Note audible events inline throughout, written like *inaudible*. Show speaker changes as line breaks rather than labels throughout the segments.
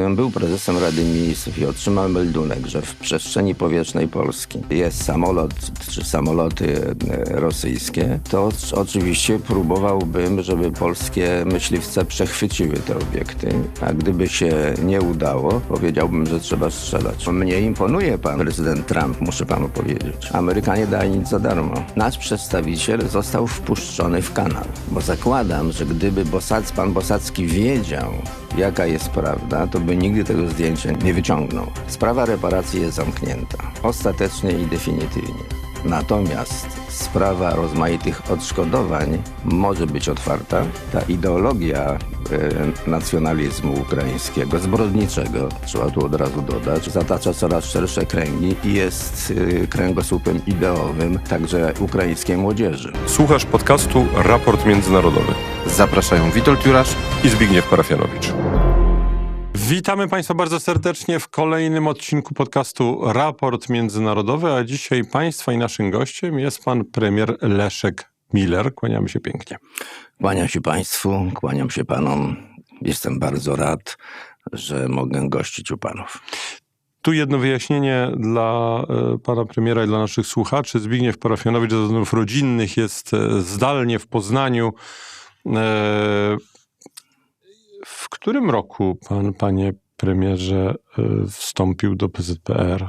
Gdybym był prezesem Rady Ministrów i otrzymał meldunek, że w przestrzeni powietrznej Polski jest samolot czy samoloty e, rosyjskie, to oczywiście próbowałbym, żeby polskie myśliwce przechwyciły te obiekty, a gdyby się nie udało, powiedziałbym, że trzeba strzelać. Mnie imponuje pan prezydent Trump, muszę panu powiedzieć. Amerykanie dali nic za darmo. Nasz przedstawiciel został wpuszczony w kanał, bo zakładam, że gdyby Bosac, pan Bosacki wiedział, jaka jest prawda, to by nigdy tego zdjęcia nie wyciągnął. Sprawa reparacji jest zamknięta. Ostatecznie i definitywnie. Natomiast sprawa rozmaitych odszkodowań może być otwarta. Ta ideologia e, nacjonalizmu ukraińskiego, zbrodniczego, trzeba tu od razu dodać, zatacza coraz szersze kręgi i jest e, kręgosłupem ideowym także ukraińskiej młodzieży.
Słuchasz podcastu Raport Międzynarodowy
Zapraszają Witold Jurasz
i Zbigniew Parafianowicz. Witamy Państwa bardzo serdecznie w kolejnym odcinku podcastu Raport Międzynarodowy, a dzisiaj Państwa i naszym gościem jest pan premier Leszek Miller. Kłaniamy się pięknie.
Kłaniam się Państwu, kłaniam się Panom. Jestem bardzo rad, że mogę gościć u Panów.
Tu jedno wyjaśnienie dla e, pana premiera i dla naszych słuchaczy. Zbigniew Parafianowicz ze względów rodzinnych jest e, zdalnie w Poznaniu. E, W którym roku pan, panie premierze, e, wstąpił do PZPR?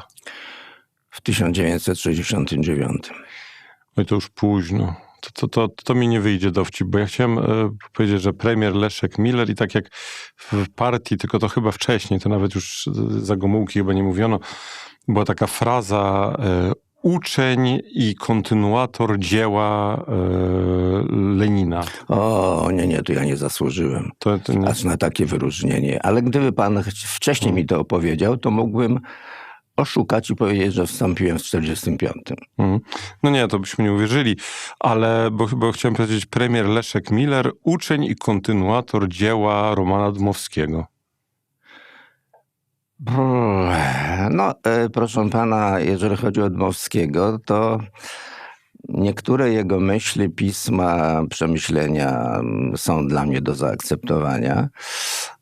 W 1969.
Oj, to już późno. To, to, to, to mi nie wyjdzie dowcip, bo ja chciałem e, powiedzieć, że premier Leszek Miller i tak jak w partii, tylko to chyba wcześniej, to nawet już za Gomułki chyba nie mówiono, była taka fraza uczeń i kontynuator dzieła e, Lenina.
O, nie, nie, to ja nie zasłużyłem.
To, to nie,
Aż na takie wyróżnienie. Ale gdyby Pan wcześniej mi to opowiedział, to mógłbym oszukać i powiedzieć, że wstąpiłem w 45.
Mhm. No nie, to byśmy nie uwierzyli, ale bo, bo chciałem powiedzieć premier Leszek Miller, uczeń i kontynuator dzieła Romana Dmowskiego.
No, e, proszę pana, jeżeli chodzi o Dmowskiego, to niektóre jego myśli, pisma, przemyślenia mm, są dla mnie do zaakceptowania,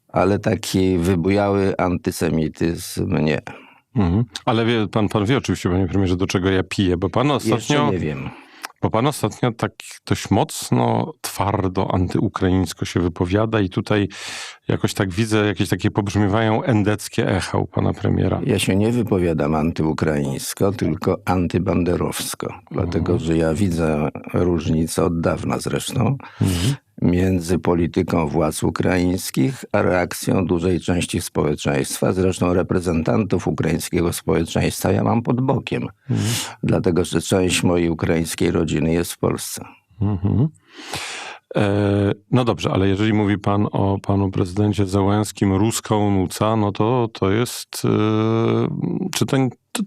ale taki wybujały antysemityzm nie.
Mhm. Ale wie, pan, pan wie oczywiście, panie premierze, do czego ja piję, bo pan
Jeszcze
ostatnio,
nie wiem.
Bo pan ostatnio tak dość mocno, twardo, antyukraińsko się wypowiada i tutaj jakoś tak widzę, jakieś takie pobrzmiewają endeckie echa u pana premiera.
Ja się nie wypowiadam antyukraińsko, tylko antybanderowsko, dlatego że ja widzę różnicę od dawna zresztą
Mhm.
Między polityką władz ukraińskich a reakcją dużej części społeczeństwa, zresztą reprezentantów ukraińskiego społeczeństwa ja mam pod bokiem,
Mhm.
dlatego że część mojej ukraińskiej rodziny jest w Polsce.
Mhm. E, no dobrze, ale jeżeli mówi pan o panu prezydencie Załęskim, ruska unuca, no to to jest... E, czy to,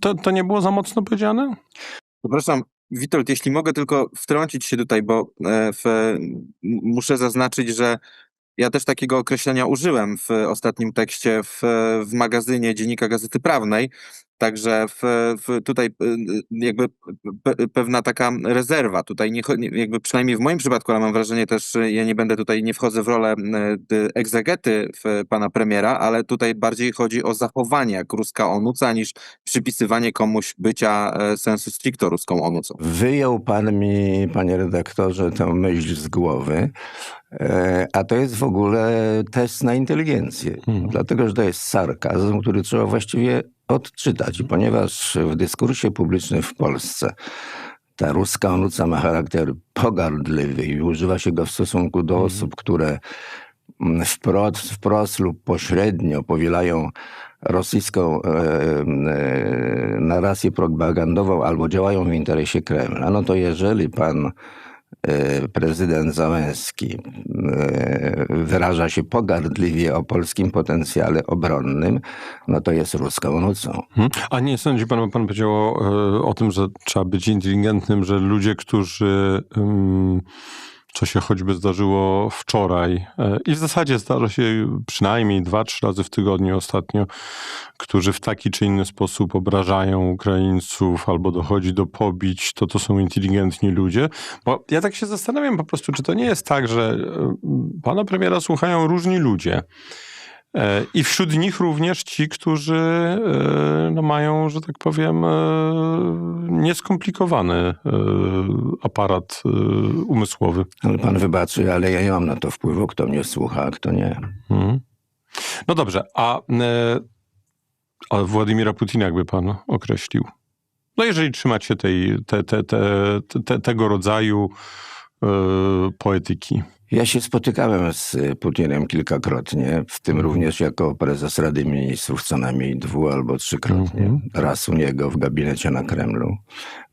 to, to nie było za mocno powiedziane?
Przepraszam, Witold, jeśli mogę tylko wtrącić się tutaj, bo e, w, muszę zaznaczyć, że ja też takiego określenia użyłem w ostatnim tekście w, w magazynie Dziennika Gazety Prawnej. Także w, w tutaj e, jakby pe, pewna taka rezerwa. Tutaj nie, jakby przynajmniej w moim przypadku, ale mam wrażenie też, ja nie będę tutaj, nie wchodzę w rolę d- egzegety w pana premiera, ale tutaj bardziej chodzi o zachowanie jak ruska onuca niż przypisywanie komuś bycia e, sensu stricto ruską onucą.
Wyjął pan mi, panie redaktorze, tę myśl z głowy, e, a to jest w ogóle test na inteligencję,
Hmm.
dlatego że to jest sarkazm, który trzeba właściwie odczytać. Ponieważ w dyskursie publicznym w Polsce ta ruska onuca ma charakter pogardliwy i używa się go w stosunku do osób, które mm, wprost, wprost lub pośrednio powielają rosyjską e, e, narrację propagandową albo działają w interesie Kremla, no to jeżeli pan prezydent Załęski e, wyraża się pogardliwie o polskim potencjale obronnym, no to jest ruską nucą.
Hmm? A nie sądzi pan, pan powiedział o, e, o tym, że trzeba być inteligentnym, że ludzie, którzy... ym, co się choćby zdarzyło wczoraj e, i w zasadzie zdarza się przynajmniej dwa, trzy razy w tygodniu ostatnio, którzy w taki czy inny sposób obrażają Ukraińców albo dochodzi do pobić, to to są inteligentni ludzie. Bo ja tak się zastanawiam po prostu, czy to nie jest tak, że e, pana premiera słuchają różni ludzie. E, I wśród nich również ci, którzy e, no, mają, że tak powiem, e, nieskomplikowany aparat umysłowy.
Ale pan wybaczy, ale ja nie mam na to wpływu, kto mnie słucha, a kto nie.
Mhm. No dobrze, a, a Władimira Putina jakby pan określił? No jeżeli trzymać się tej, te, te, te, te, tego rodzaju poetyki.
Ja się spotykałem z Putinem kilkakrotnie, w tym również jako prezes Rady Ministrów co najmniej dwu albo trzykrotnie.
Mhm.
Raz u niego w gabinecie na Kremlu.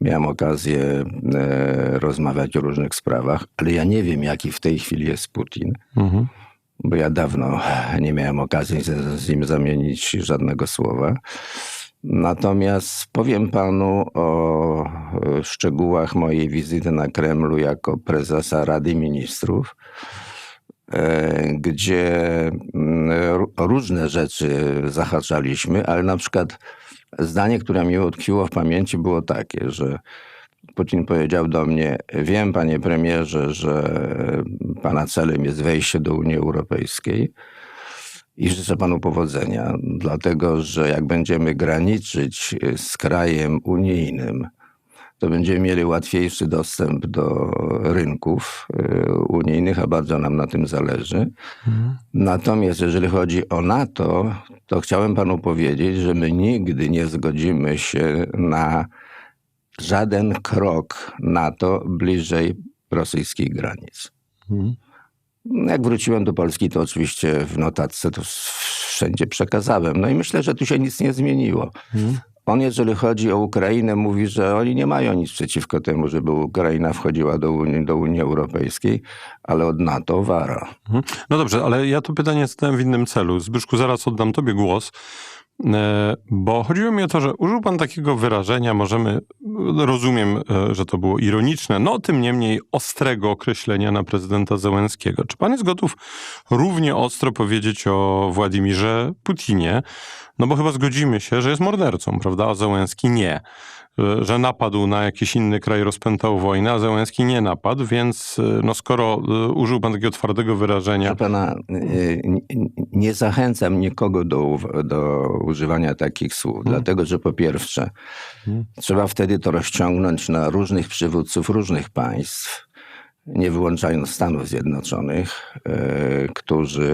Miałem okazję e, rozmawiać o różnych sprawach, ale ja nie wiem, jaki w tej chwili jest Putin,
Mhm.
bo ja dawno nie miałem okazji z, z nim zamienić żadnego słowa. Natomiast powiem panu o e, szczegółach mojej wizyty na Kremlu jako prezesa Rady Ministrów, e, gdzie mm, ró- różne rzeczy zahaczaliśmy, ale na przykład zdanie, które mi utkwiło w pamięci było takie, że Putin powiedział do mnie: Wiem, panie premierze, że pana celem jest wejście do Unii Europejskiej i życzę panu powodzenia, dlatego że jak będziemy graniczyć z krajem unijnym, to będziemy mieli łatwiejszy dostęp do rynków y, unijnych, a bardzo nam na tym zależy. Natomiast jeżeli chodzi o NATO, to chciałem panu powiedzieć, że my nigdy nie zgodzimy się na żaden krok NATO bliżej rosyjskich granic.
Mhm.
Jak wróciłem do Polski, to oczywiście w notatce to wszędzie przekazałem. No i myślę, że tu się nic nie zmieniło.
Mhm.
On, jeżeli chodzi o Ukrainę, mówi, że oni nie mają nic przeciwko temu, żeby Ukraina wchodziła do Unii, do Unii Europejskiej, ale od NATO wara.
Mhm. No dobrze, ale ja to pytanie zadałem w innym celu. Zbyszku, zaraz oddam tobie głos, bo chodziło mi o to, że użył pan takiego wyrażenia, możemy, rozumiem, e, że to było ironiczne, no tym niemniej ostrego określenia na prezydenta Zełenskiego. Czy pan jest gotów równie ostro powiedzieć o Władimirze Putinie? No bo chyba zgodzimy się, że jest mordercą, prawda? A Zełenski nie. E, Że napadł na jakiś inny kraj, rozpętał wojnę, a Zełenski nie napadł, więc e, no skoro e, użył pan takiego twardego wyrażenia,
Proszę pana, nie zachęcam nikogo do, do używania takich słów, dlatego że po pierwsze,
Mhm.
trzeba wtedy to rozciągnąć na różnych przywódców różnych państw, nie wyłączając Stanów Zjednoczonych, y, którzy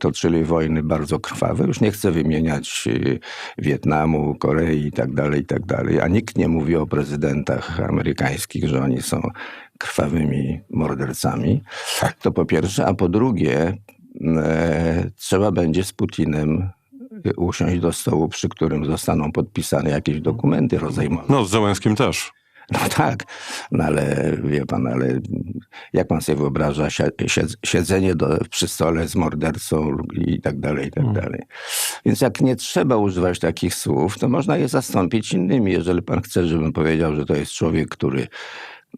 toczyli wojny bardzo krwawe. Już nie chcę wymieniać y, Wietnamu, Korei i tak dalej, i tak dalej. A nikt nie mówi o prezydentach amerykańskich, że oni są krwawymi mordercami. To po pierwsze. A po drugie, e, trzeba będzie z Putinem e, usiąść do stołu, przy którym zostaną podpisane jakieś dokumenty rozejmowe.
no z Zełenskim też. *laughs*
No tak, no ale wie pan, ale jak pan sobie wyobraża si- siedz- siedzenie do, przy stole z mordercą i tak dalej, i tak dalej. Więc jak nie trzeba używać takich słów, to można je zastąpić innymi. Jeżeli pan chce, żebym powiedział, że to jest człowiek, który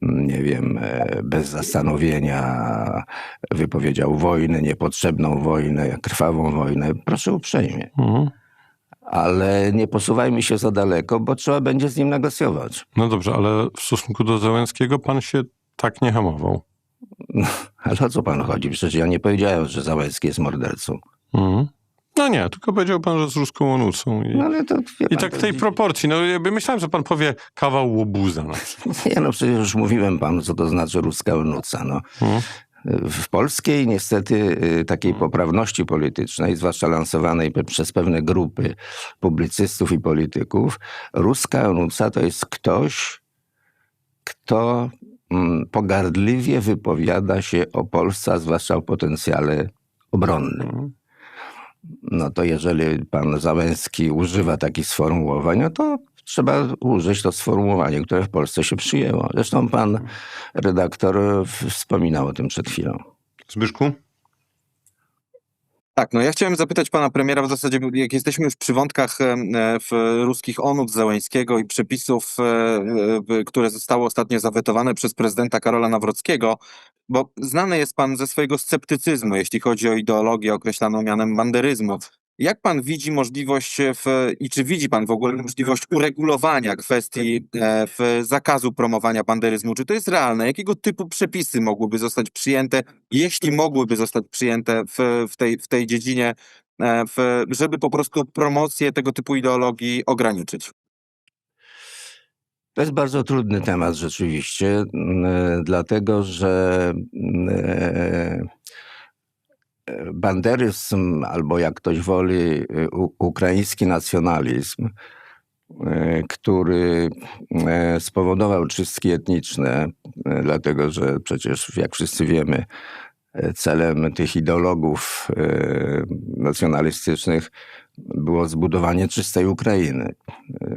mm, nie wiem, e, bez zastanowienia wypowiedział wojnę, niepotrzebną wojnę, krwawą wojnę, proszę uprzejmie.
Mhm.
Ale nie posuwajmy się za daleko, bo trzeba będzie z nim negocjować.
No dobrze, ale w stosunku do Zełenskiego pan się tak nie hamował.
No, *laughs* ale o co panu chodzi? Przecież ja nie powiedziałem, że Załęcki jest mordercą.
Mhm. No nie, tylko powiedział pan, że z ruską onucą. I,
No ale to... Wie
i
pan,
tak w tej proporcji. No jakby myślałem, że pan powie kawał łobuza. Na przykład. *laughs*
Nie no, przecież już mówiłem panu, co to znaczy ruska onuca. No.
Mhm.
W polskiej niestety y, takiej poprawności politycznej, zwłaszcza lansowanej przez pewne grupy publicystów i polityków, ruska onuca to jest ktoś, kto mm, pogardliwie wypowiada się o Polsce, zwłaszcza o potencjale obronnym.
Mhm.
No to jeżeli pan Załęski używa takich sformułowań, no to trzeba użyć to sformułowanie, które w Polsce się przyjęło. Zresztą pan redaktor wspominał o tym przed chwilą.
Zbyszku?
Tak, no ja chciałem zapytać pana premiera w zasadzie, jak jesteśmy już przy wątkach e, w ruskich onut Załęskiego i przepisów, e, e, które zostały ostatnio zawetowane przez prezydenta Karola Nawrockiego, bo znany jest pan ze swojego sceptycyzmu, jeśli chodzi o ideologię określaną mianem banderyzmu. Jak pan widzi możliwość w, i czy widzi pan w ogóle możliwość uregulowania kwestii e, w zakazu promowania banderyzmu? Czy to jest realne? Jakiego typu przepisy mogłyby zostać przyjęte, jeśli mogłyby zostać przyjęte w, w, tej, w tej dziedzinie e, w, żeby po prostu promocję tego typu ideologii ograniczyć?
To jest bardzo trudny temat rzeczywiście, mm, dlatego że mm, e, e, banderyzm, albo jak ktoś woli, ukraiński nacjonalizm, e, który e, spowodował czystki etniczne, e, dlatego że przecież, jak wszyscy wiemy, celem tych ideologów nacjonalistycznych było zbudowanie czystej Ukrainy,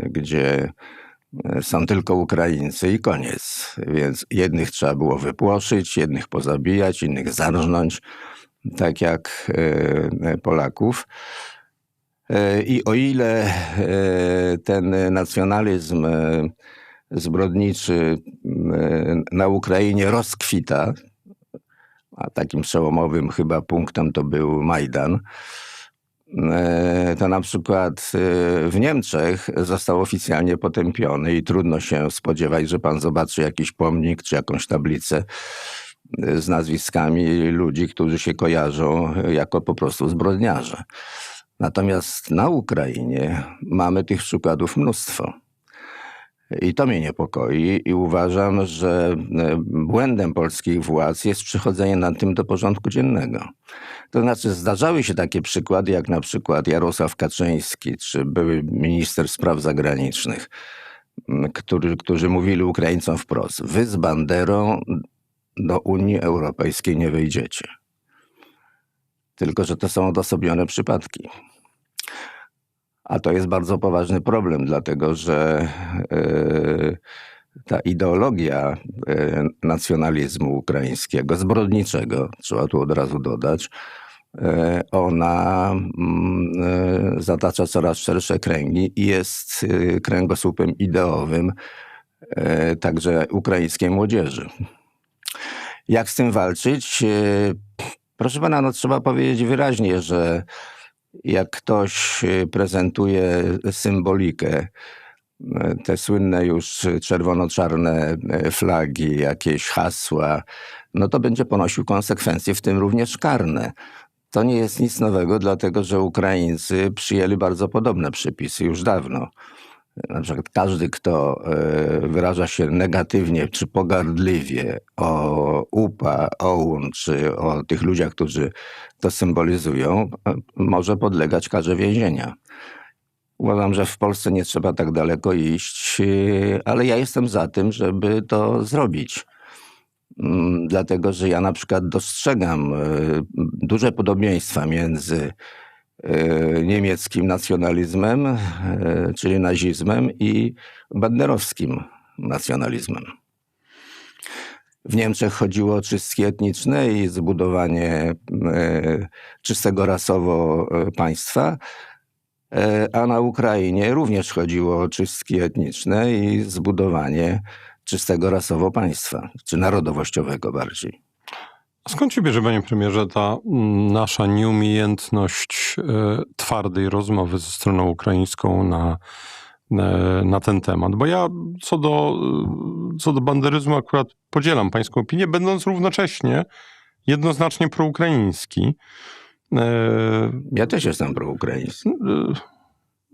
gdzie są tylko Ukraińcy i koniec. Więc jednych trzeba było wypłoszyć, jednych pozabijać, innych zarżnąć, tak jak e, Polaków. E, I o ile e, ten nacjonalizm zbrodniczy na Ukrainie rozkwita, a takim przełomowym chyba punktem to był Majdan, to na przykład w Niemczech został oficjalnie potępiony i trudno się spodziewać, że pan zobaczy jakiś pomnik czy jakąś tablicę z nazwiskami ludzi, którzy się kojarzą jako po prostu zbrodniarze. Natomiast na Ukrainie mamy tych przykładów mnóstwo. I to mnie niepokoi i uważam, że e, błędem polskich władz jest przychodzenie nad tym do porządku dziennego. To znaczy zdarzały się takie przykłady, jak na przykład Jarosław Kaczyński, czy były minister spraw zagranicznych, m, którzy, którzy mówili Ukraińcom wprost, wy z Banderą do Unii Europejskiej nie wejdziecie. Tylko, że to są odosobnione przypadki. A to jest bardzo poważny problem, dlatego że e, ta ideologia e, nacjonalizmu ukraińskiego, zbrodniczego, trzeba tu od razu dodać, e, ona mm, zatacza coraz szersze kręgi i jest kręgosłupem ideowym także ukraińskiej młodzieży. Jak z tym walczyć? E, Proszę pana, no trzeba powiedzieć wyraźnie, że jak ktoś e, prezentuje symbolikę, e, te słynne już czerwono-czarne flagi, jakieś hasła, no to będzie ponosił konsekwencje, w tym również karne. To nie jest nic nowego, dlatego że Ukraińcy przyjęli bardzo podobne przepisy już dawno. Na przykład każdy, kto e, wyraża się negatywnie czy pogardliwie o UPA, OUN czy o tych ludziach, którzy to symbolizują, e, może podlegać karze więzienia. Uważam, że w Polsce nie trzeba tak daleko iść, e, ale ja jestem za tym, żeby to zrobić. Mm, Dlatego, że ja na przykład dostrzegam duże podobieństwa między niemieckim nacjonalizmem, e, czyli nazizmem i banderowskim nacjonalizmem. W Niemczech chodziło o czystki etniczne i zbudowanie e, czystego rasowo e, państwa, e, a na Ukrainie również chodziło o czystki etniczne i zbudowanie czystego rasowo państwa, czy narodowościowego bardziej.
A skąd się bierze, panie premierze, ta mm, nasza nieumiejętność e, twardej rozmowy ze stroną ukraińską na, na, na ten temat? Bo ja co do, e, co do banderyzmu akurat podzielam pańską opinię, będąc równocześnie jednoznacznie proukraiński. E,
Ja też jestem proukraiński.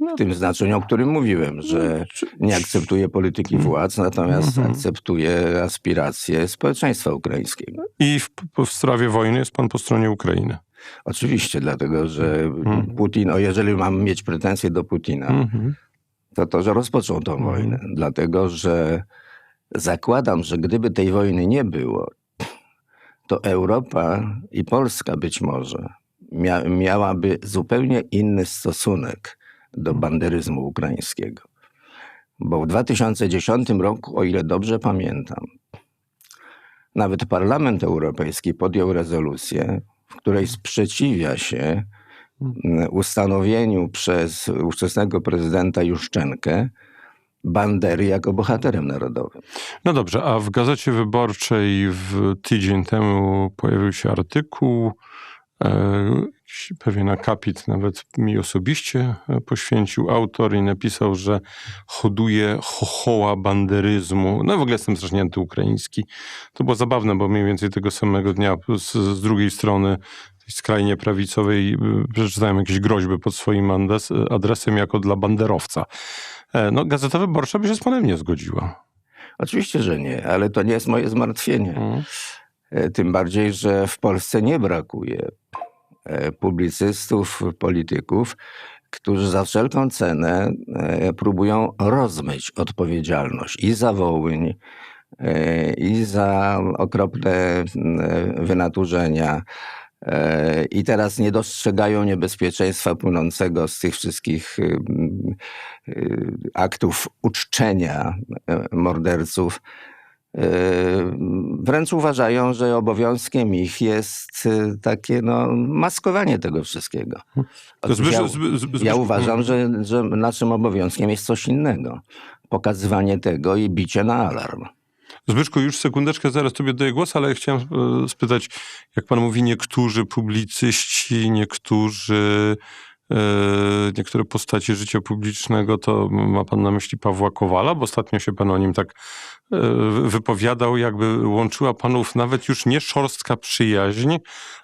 E,
W tym znaczeniu, o którym mówiłem, że nie akceptuję polityki władz, natomiast
Mhm.
akceptuję aspiracje społeczeństwa ukraińskiego.
I w, w sprawie wojny jest pan po stronie Ukrainy.
Oczywiście, dlatego że
Mhm.
Putin, o jeżeli mam mieć pretensje do Putina,
Mhm.
to to, że rozpoczął tą wojnę. Dlatego, że zakładam, że gdyby tej wojny nie było, to Europa i Polska być może mia miałaby zupełnie inny stosunek do banderyzmu ukraińskiego. Bo w 2010 roku, o ile dobrze pamiętam, nawet Parlament Europejski podjął rezolucję, w której sprzeciwia się mm, ustanowieniu przez ówczesnego prezydenta Juszczenkę Bandery jako bohaterem narodowym.
No dobrze, a w Gazecie Wyborczej w tydzień temu pojawił się artykuł, pewien akapit nawet mi osobiście e, poświęcił autor i napisał, że hoduje chochoła banderyzmu. No w ogóle jestem strasznie antyukraiński. To było zabawne, bo mniej więcej tego samego dnia z, z drugiej strony skrajnie prawicowej, y, przeczytałem jakieś groźby pod swoim adres, adresem jako dla banderowca. E, No, Gazeta Wyborcza by się z panem nie zgodziła.
Oczywiście, że nie, ale to nie jest moje zmartwienie.
Mm.
E, Tym bardziej, że w Polsce nie brakuje e, publicystów, polityków, którzy za wszelką cenę e, próbują rozmyć odpowiedzialność i za Wołyń, i za okropne wynaturzenia. I teraz nie dostrzegają niebezpieczeństwa płynącego z tych wszystkich aktów uczczenia morderców. E, Wręcz uważają, że obowiązkiem ich jest e, takie no, maskowanie tego wszystkiego.
Zbysz-
ja,
Zby- Zby-
ja uważam, że, że naszym obowiązkiem jest coś innego. Pokazywanie tego i bicie na alarm.
Zbyszku, już sekundeczkę, zaraz tobie daję głos, ale chciałem e, spytać, jak pan mówi, niektórzy publicyści, niektórzy, niektóre postacie życia publicznego, to ma pan na myśli Pawła Kowala, bo ostatnio się pan o nim tak e, wypowiadał, jakby łączyła panów nawet już nie szorstka przyjaźń,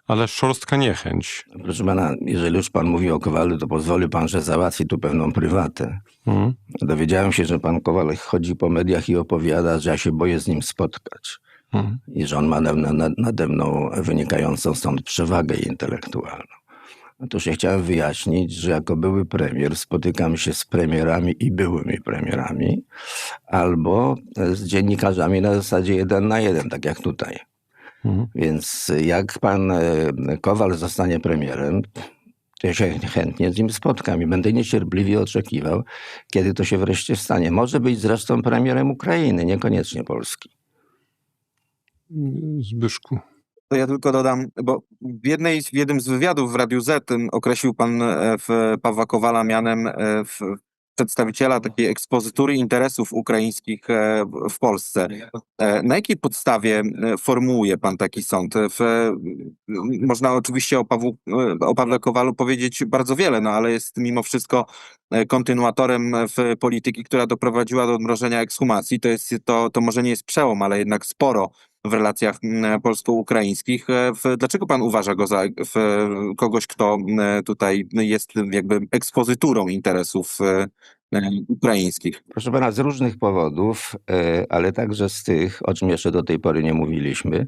ale szorstka niechęć.
Proszę pana, jeżeli już pan mówi o Kowalu, to pozwoli pan, że załatwi tu pewną prywatę.
Mhm.
Dowiedziałem się, że pan Kowal chodzi po mediach i opowiada, że ja się boję z nim spotkać.
Mhm.
I że on ma na- na- nade mną wynikającą stąd przewagę intelektualną. Otóż ja chciałem wyjaśnić, że jako były premier spotykam się z premierami i byłymi premierami, albo z dziennikarzami na zasadzie jeden na jeden, tak jak tutaj.
Mhm.
Więc jak pan e, Kowal zostanie premierem, to ja się chętnie z nim spotkam i będę niecierpliwie oczekiwał, kiedy to się wreszcie stanie. Może być zresztą premierem Ukrainy, niekoniecznie Polski.
Zbyszku.
To ja tylko dodam, bo w, jednej, w jednym z wywiadów w Radiu Z określił pan e, w Pawła Kowala mianem e, w przedstawiciela takiej ekspozytury interesów ukraińskich e, w- Polsce. E, Na jakiej podstawie formułuje pan taki sąd? W, można oczywiście o, Pawłu, o Pawle Kowalu powiedzieć bardzo wiele, no ale jest mimo wszystko kontynuatorem w polityki, która doprowadziła do odmrożenia ekshumacji. To, jest, to, to może nie jest przełom, ale jednak sporo w relacjach m, polsko-ukraińskich. E, Dlaczego pan uważa go za kogoś, kto m, tutaj jest jakby ekspozyturą interesów e, e, ukraińskich?
Proszę pana, z różnych powodów, e, ale także z tych, o czym jeszcze do tej pory nie mówiliśmy,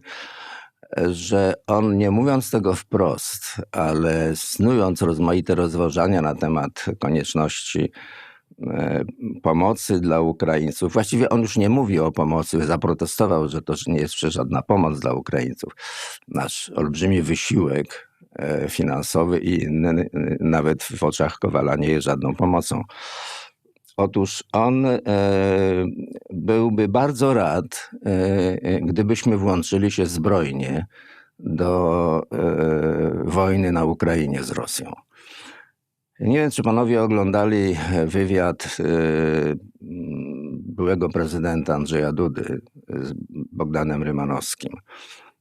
e, że on nie mówiąc tego wprost, ale snując rozmaite rozważania na temat konieczności e, pomocy dla Ukraińców. Właściwie on już nie mówi o pomocy, zaprotestował, że to nie jest przecież żadna pomoc dla Ukraińców. Nasz olbrzymi wysiłek e, finansowy i inny, e, nawet w oczach Kowala nie jest żadną pomocą. Otóż on e, byłby bardzo rad, e, e, gdybyśmy włączyli się zbrojnie do e, wojny na Ukrainie z Rosją. Nie wiem, czy panowie oglądali wywiad e, byłego prezydenta Andrzeja Dudy z Bogdanem Rymanowskim.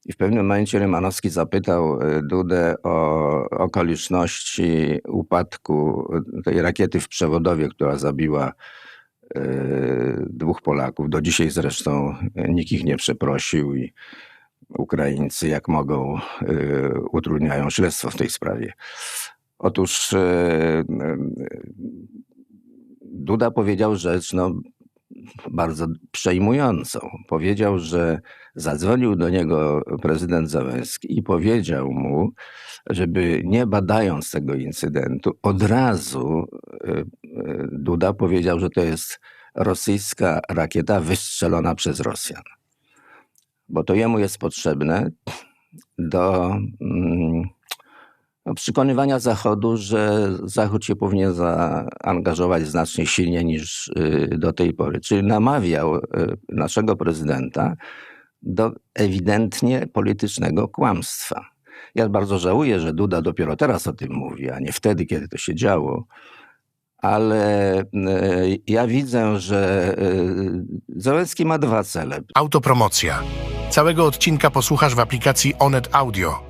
I w pewnym momencie Rymanowski zapytał e, Dudę o okoliczności upadku tej rakiety w Przewodowie, która zabiła e, dwóch Polaków. Do dzisiaj zresztą e, nikt ich nie przeprosił i Ukraińcy, jak mogą, e, utrudniają śledztwo w tej sprawie. Otóż e, e, Duda powiedział rzecz no, bardzo przejmującą. Powiedział, że zadzwonił do niego prezydent Załęski i powiedział mu, żeby nie badając tego incydentu, od razu e, Duda powiedział, że to jest rosyjska rakieta wystrzelona przez Rosjan. Bo to jemu jest potrzebne do mm, przekonywania Zachodu, że Zachód się powinien zaangażować znacznie silniej niż y, do tej pory. Czyli namawiał y, naszego prezydenta do ewidentnie politycznego kłamstwa. Ja bardzo żałuję, że Duda dopiero teraz o tym mówi, a nie wtedy, kiedy to się działo. Ale y, ja widzę, że Załęcki ma dwa cele.
Autopromocja. Całego odcinka posłuchasz w aplikacji Onet Audio.